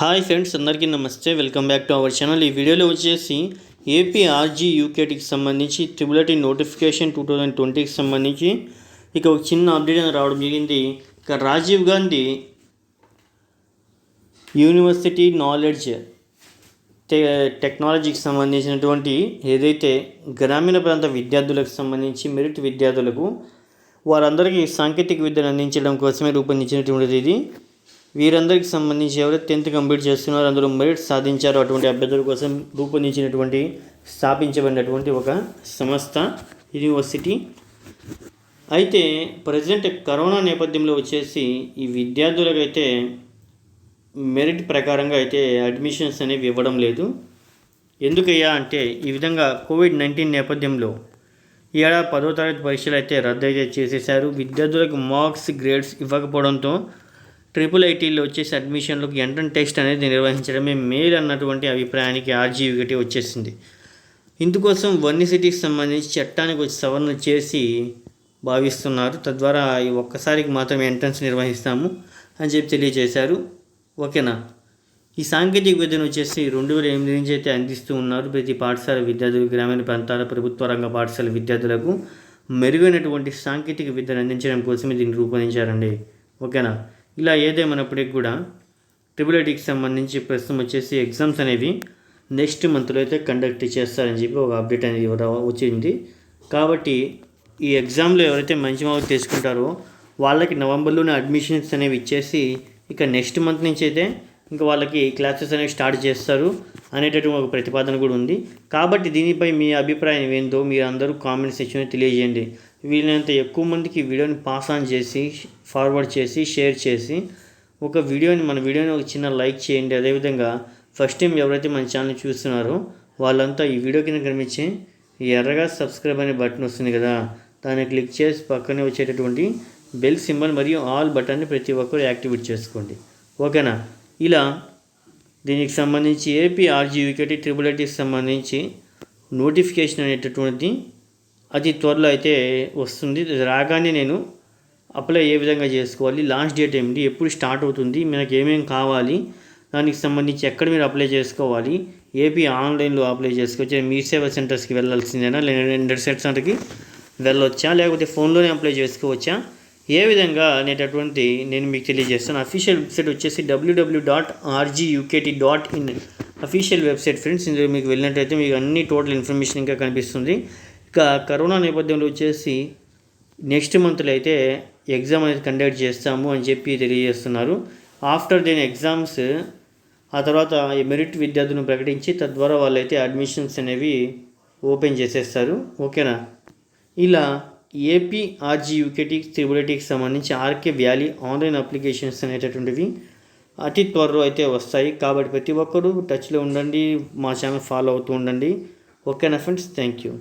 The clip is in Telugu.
హాయ్ ఫ్రెండ్స్ అందరికీ నమస్తే. Welcome back to our channel. ఈ వీడియోలో వచ్చేసి ఏపీ ఆర్జీ యూకేటీకి సంబంధించి త్రిబులటీ నోటిఫికేషన్ టూ థౌజండ్ ట్వంటీకి సంబంధించి ఇక ఒక చిన్న అప్డేట్ అని రావడం జరిగింది. ఇక రాజీవ్ గాంధీ యూనివర్సిటీ నాలెడ్జ్ టె టెక్నాలజీకి సంబంధించినటువంటి ఏదైతే గ్రామీణ ప్రాంత విద్యార్థులకు సంబంధించి మెరిట్ విద్యార్థులకు వారందరికీ సాంకేతిక విద్యను అందించడం కోసమే రూపొందించినటువంటిది ఇది. వీరందరికి సంబంధించి ఎవరైతే టెన్త్ కంప్లీట్ చేస్తున్నారో అందులో మెరిట్ సాధించారో అటువంటి అభ్యర్థుల కోసం రూపొందించినటువంటి స్థాపించబడినటువంటి ఒక సంస్థ. యూనివర్సిటీ అయితే ప్రజెంట్ కరోనా నేపథ్యంలో వచ్చేసి ఈ విద్యార్థులకైతే మెరిట్ ప్రకారంగా అయితే అడ్మిషన్స్ అనేవి ఇవ్వడం లేదు. ఎందుకయ్యా అంటే ఈ విధంగా కోవిడ్ నైన్టీన్ నేపథ్యంలో ఈ ఏడాది పదో తరగతి పరీక్షలు అయితే రద్దు అయితే చేసేశారు. విద్యార్థులకు మార్క్స్ గ్రేడ్స్ ఇవ్వకపోవడంతో ట్రిపుల్ ఐటీలో వచ్చేసి అడ్మిషన్లకు ఎంట్రన్ టెస్ట్ అనేది నిర్వహించడమే మేలు అన్నటువంటి అభిప్రాయానికి ఆర్జీవికటి వచ్చేసింది. ఇందుకోసం వన్ని సిటీకి సంబంధించి చట్టానికి వచ్చి సవరణ చేసి భావిస్తున్నారు. తద్వారా ఈ ఒక్కసారికి మాత్రమే ఎంట్రన్స్ నిర్వహిస్తాము అని చెప్పి తెలియజేశారు. ఓకేనా? ఈ సాంకేతిక విద్యను వచ్చేసి రెండు వేల ఎనిమిది నుంచి అయితే అందిస్తూ ఉన్నారు ప్రతి పాఠశాల విద్యార్థులు గ్రామీణ ప్రాంతాల ప్రభుత్వ రంగ పాఠశాల విద్యార్థులకు మెరుగైనటువంటి సాంకేతిక విద్యను అందించడం కోసమే దీన్ని రూపొందించారండి. ఓకేనా? ఇలా ఏదేమైనప్పటికీ కూడా ట్రిపుల్ ఐటీకి సంబంధించి ప్రస్తుతం వచ్చేసి ఎగ్జామ్స్ అనేవి నెక్స్ట్ మంత్లో అయితే కండక్ట్ చేస్తారని చెప్పి ఒక అప్డేట్ అనేది వచ్చింది. కాబట్టి ఈ ఎగ్జామ్లో ఎవరైతే మంచి మార్కులు తీసుకుంటారో వాళ్ళకి నవంబర్లోనే అడ్మిషన్స్ అనేవి ఇచ్చేసి ఇక నెక్స్ట్ మంత్ నుంచి అయితే ఇంకా వాళ్ళకి క్లాసెస్ అనేవి స్టార్ట్ చేస్తారు అనేటటువంటి ఒక ప్రతిపాదన కూడా ఉంది. కాబట్టి దీనిపై మీ అభిప్రాయం ఏందో మీరు అందరూ కామెంట్ సెక్షన్లో తెలియజేయండి. వీలైనంత ఎక్కువ మందికి వీడియోని పాస్ ఆన్ చేసి ఫార్వర్డ్ చేసి షేర్ చేసి ఒక వీడియోని మన వీడియోని ఒక చిన్న లైక్ చేయండి. అదేవిధంగా ఫస్ట్ టైం ఎవరైతే మన ఛానల్ చూస్తున్నారో వాళ్ళంతా ఈ వీడియో కింద కనిపించే ఎర్రగా సబ్స్క్రైబ్ అనే బటన్ వస్తుంది కదా దాన్ని క్లిక్ చేసి పక్కనే వచ్చేటటువంటి బెల్ సింబల్ మరియు ఆల్ బటన్ని ప్రతి ఒక్కరు యాక్టివేట్ చేసుకోండి. ఓకేనా? ఇలా దీనికి సంబంధించి ఏపీ ఆర్జీ వికెట్ ట్రిపుల్ ఐటీకి సంబంధించి నోటిఫికేషన్ అనేటటువంటిది అతి త్వరలో అయితే వస్తుంది. రాగానే నేను అప్లై ఏ విధంగా చేసుకోవాలి లాస్ట్ డేట్ ఏమిటి ఎప్పుడు స్టార్ట్ అవుతుంది మనకి ఏమేమి కావాలి దానికి సంబంధించి ఎక్కడ మీరు అప్లై చేసుకోవాలి ఏపీ ఆన్లైన్లో అప్లై చేసుకోవచ్చు. మీ సేవా సెంటర్స్కి వెళ్ళాల్సిందేనా లేదా ఇంటర్ సెంటర్కి వెళ్ళొచ్చా లేకపోతే ఫోన్లోనే అప్లై చేసుకోవచ్చా? ఏ విధంగా అనేటటువంటి నేను మీకు తెలియజేస్తాను. అఫీషియల్ వెబ్సైట్ వచ్చేసి W W W dot R G U K T dot in official website friends ఇందులో మీకు వెళ్ళినట్టయితే మీకు అన్ని టోటల్ ఇన్ఫర్మేషన్ ఇంకా కనిపిస్తుంది. ఇక కరోనా నేపథ్యంలో వచ్చేసి నెక్స్ట్ మంత్లో అయితే ఎగ్జామ్ అనేది కండక్ట్ చేస్తాము అని చెప్పి తెలియజేస్తున్నారు. ఆఫ్టర్ దీని ఎగ్జామ్స్ ఆ తర్వాత మెరిట్ విద్యార్థులను ప్రకటించి తద్వారా వాళ్ళైతే అడ్మిషన్స్ అనేవి ఓపెన్ చేసేస్తారు. ఓకేనా? ఇలా ఏపీ ఆర్జీ యూకేటీ త్రిబులిటీకి సంబంధించి ఆర్కే వ్యాలీ ఆన్లైన్ అప్లికేషన్స్ అనేటటువంటివి అతి త్వరలో అయితే వస్తాయి. కాబట్టి ప్రతి ఒక్కరూ టచ్లో ఉండండి మా ఛానల్ ఫాలో అవుతూ ఉండండి. ఓకేనా ఫ్రెండ్స్? Thank you.